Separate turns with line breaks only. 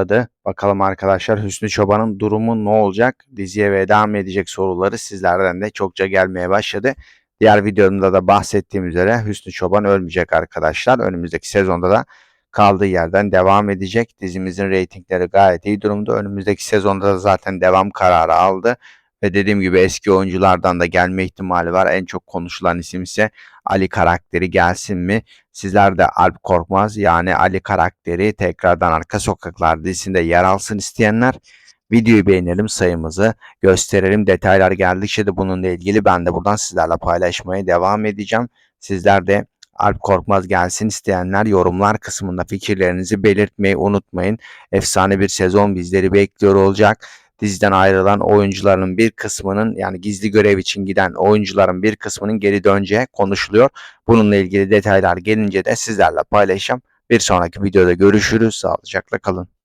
başladı. Bakalım arkadaşlar Hüsnü Çoban'ın durumu ne olacak? Diziye ve devam edecek soruları sizlerden de çokça gelmeye başladı. Diğer videomda da bahsettiğim üzere Hüsnü Çoban ölmeyecek arkadaşlar. Önümüzdeki sezonda da kaldığı yerden devam edecek. Dizimizin reytingleri gayet iyi durumda. Önümüzdeki sezonda da zaten devam kararı aldı. Ve dediğim gibi eski oyunculardan da gelme ihtimali var. En çok konuşulan isim ise Ali karakteri gelsin mi? Sizler de Alp Korkmaz yani Ali karakteri tekrardan Arka Sokaklar dizisinde yer alsın isteyenler videoyu beğenelim sayımızı gösterelim. Detaylar geldikçe de bununla ilgili ben de buradan sizlerle paylaşmaya devam edeceğim. Sizler de Alp Korkmaz gelsin isteyenler yorumlar kısmında fikirlerinizi belirtmeyi unutmayın. Efsane bir sezon bizleri bekliyor olacak. Diziden ayrılan oyuncuların bir kısmının yani gizli görev için giden oyuncuların bir kısmının geri döneceği konuşuluyor. Bununla ilgili detaylar gelince de sizlerle paylaşacağım. Bir sonraki videoda görüşürüz. Sağlıcakla kalın.